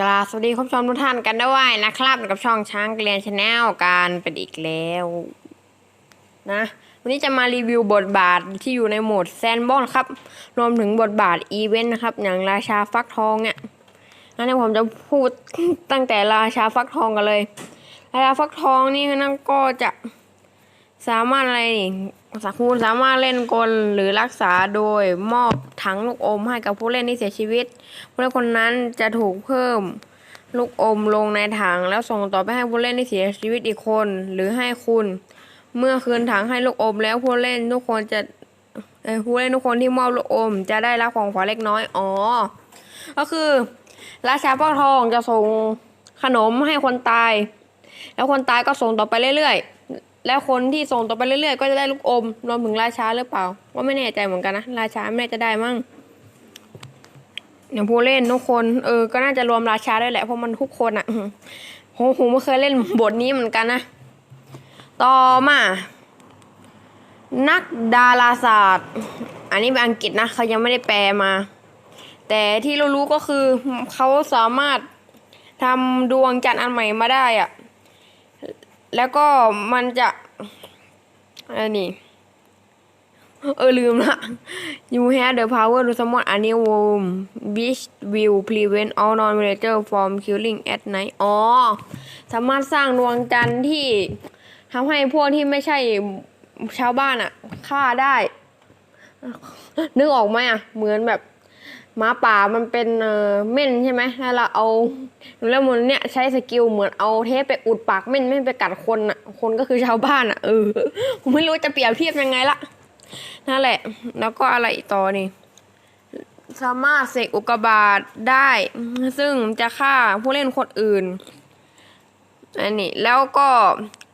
กราสวัสดีคุณผู้ชมทุกท่านกันด้วยนะครับกับช่องช้างเกลียนชาแนลการเป็นอีกแล้ว นะ วันนี้จะมารีวิวบทบาทที่อยู่ในโหมดแซนบอนครับ รวมถึงบทบาทอีเวนต์นะครับ อย่างราชาฟักทองเนี่ยงั้นเดี๋ยวผมจะพูดตั้งแต่ราชาฟักทองกันเลย ราชาฟักทองนี่นั่นก็จะสามารถอะไรนี่ สักคูณสามารถเล่นกลหรือรักษาโดยมอบถังลูกอมให้กับผู้เล่นที่เสียชีวิต ผู้เล่นคนนั้นจะถูกเพิ่มลูกอมลงในถังแล้วส่งต่อไปให้ผู้เล่นที่เสียชีวิตอีกคนหรือให้คุณ เมื่อคืนถังให้ลูกอมแล้วผู้เล่นทุกคนจะผู้เล่นทุกคนที่มอบลูกอม จะได้รับของขวัญเล็กน้อยอ๋อก็คือราชาพ่อทองจะส่งขนมให้คนตาย แล้วคนตายก็ส่งต่อไปเรื่อยๆ แล้วคนที่ส่งต่อไปเรื่อยๆ ก็จะได้ลูกอมรวมถึงราชาหรือเปล่า ก็ไม่แน่ใจเหมือนกันนะ ราชาไม่แน่จะได้มั้งอย่างผู้เล่นทุกคน เออ ก็น่าจะรวมราชาได้แหละเพราะมันทุกคนอะ่ะโหผมไม่เคยเล่นบทนี้เหมือนกันนะ ต่อมา นักดาราศาสตร์ อันนี้เป็นอังกฤษนะเขายังไม่ได้แปลมา แต่ที่เรารู้ก็คือเขาสามารถทำดวงจันทร์อันใหม่มาได้อะแล้วก็มันจะ อันนี้เออลืมละ you have the power to summon a new worm which will prevent all non-villager from killing at night อ๋อ สามารถสร้างดวงจันทร์ที่ทำให้พวกที่ไม่ใช่ชาวบ้านอะฆ่าได้ นึกออกไหมอะเหมือนแบบ หมาป่ามันเป็นเอ่อเม่นใช่ไหมแล้วเราเอาแล้วมันเนี่ยใช้สกิลเหมือนเอาเทปไปอุดปากเม่นไม่ไปกัดคนอะคนก็คือชาวบ้านอะเออผมไม่รู้จะเปรียบเทียบยังไงละนั่นแหละ แล้วก็อะไรต่อนี่สามารถเสกอุกกาบาตได้ ซึ่งจะฆ่าผู้เล่นคนอื่นอันนี้แล้วก็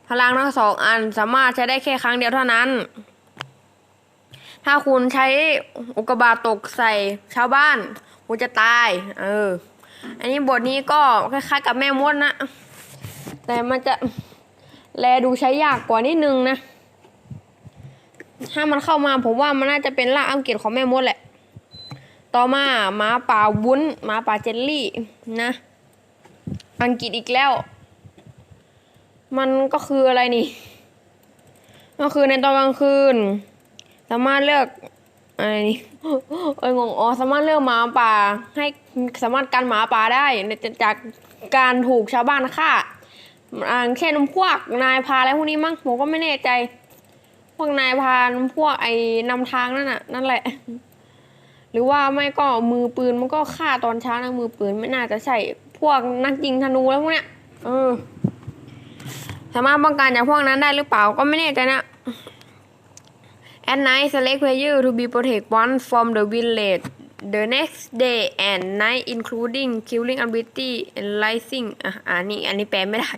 พลังทั้งสองอันสามารถใช้ได้แค่ครั้งเดียวเท่านั้น ถ้าคุณใช้อุกกาบาตตกใส่ชาวบ้าน คุณจะตาย เออ อันนี้บทนี้ก็คล้ายๆกับแม่มดนะ แต่มันจะแลดูใช้ยากกว่านิดนึงนะ ถ้ามันเข้ามาผมว่ามันน่าจะเป็นล่าอังกฤษของแม่มดแหละ ต่อมาหมาป่าวุ้นหมาป่าเจลลี่นะ อังกฤษอีกแล้ว มันก็คืออะไรนี่ ก็คือในตอนกลางคืน สามารถเลือกอะไรนี่เอ้ยงงอ๋อสามารถเลือกหมาป่า ให้สามารถกันหมาป่าได้จากการถูกชาวบ้านฆ่าอ่าเช่นพวกนายพาอะไรพวกนี้มั้งผมก็ไม่แน่ใจ พวกนายพานพวกไอ้นำทางนั่นน่ะ นั่นแหละ หรือว่าไม่ก็มือปืนมันก็ฆ่าตอนเช้านะมือปืนไม่น่าจะใช่พวกนักยิงธนูแล้วพวกเนี้ยเออสามารถป้องกันจากพวกนั้นได้หรือเปล่าก็ไม่แน่ใจนะ At night select player to be protect one from the village the next day and night including killing ability and rising อะอันนี้อันนี้แปลไม่ได้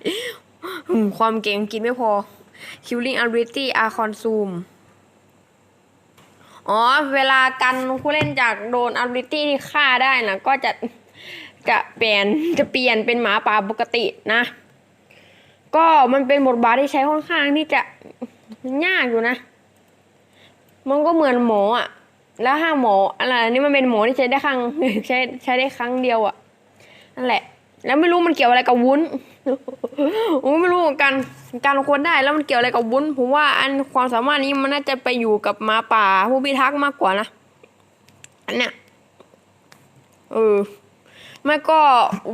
ความเก่งกินไม่พอ killing ability are consumed อ๋อ เวลากันผู้เล่นจากโดน ability ที่ฆ่าได้นะก็จะจะเปลี่ยนจะเปลี่ยนเป็นหมาป่าปกตินะ ก็มันเป็นบทบาทที่ใช้ค่อนข้างที่จะยากอยู่นะ มันก็เหมือนหมออะ แล้วห้าหมออะไรนี่มันเป็นหมอที่ใช้ได้ครั้งใช้ใช้ได้ครั้งเดียวอะนั่นแหละ แล้วไม่รู้มันเกี่ยวอะไรกับวุ้นผมไม่รู้เหมือนกัน การควรได้แล้วมันเกี่ยวอะไรกับวุ้นผมว่าอันความสามารถนี้มันน่าจะไปอยู่กับมาป่าผู้พิทักษ์มากกว่านะอันเนี้ยเออไม่ก็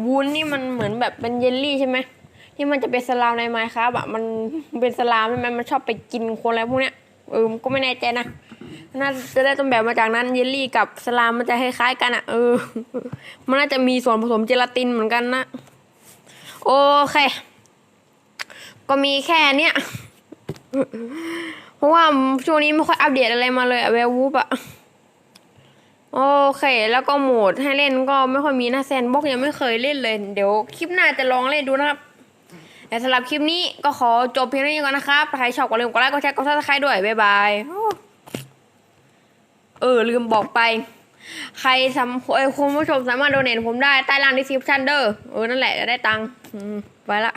วุ้นนี่มันเหมือนแบบเป็นเยลลี่ใช่ไหมที่มันจะเป็นสลามในไมค์ครับอะมันเป็นสลามใช่ไหมมันชอบไปกินคนอะไรพวกเนี้ยเออก็ไม่แน่ใจนะ น่าจะได้ต้นแบบมาจากนั้นเยลลี่กับสลามมันจะคล้ายๆกันอะเออ มันน่าจะมีส่วนผสมเจลาตินเหมือนกันนะโอเค ก็มีแค่เนี้ยเพราะว่าช่วงนี้ไม่ค่อยอัปเดตอะไรมาเลยอะเวลวูปอะโอเค แล้วก็โหมดให้เล่นก็ไม่ค่อยมีนะแซนบ็อกยังไม่เคยเล่นเลย เดี๋ยวคลิปหน้าจะลองเล่นดูนะครับแต่สำหรับคลิปนี้ก็ขอจบเพียงเท่านี้ก่อนนะครับ ใครชอบก็ลืมกดไลค์กดแชร์กดซับสไครต์ด้วย บ๊ายบาย เออ ลืมบอกไป ใครสำเออคุณผู้ชมสามารถโดเนทผมได้ใต้ล่างดีสคริปชันเด้อเออ นั่นแหละจะได้ตังค์ไปละ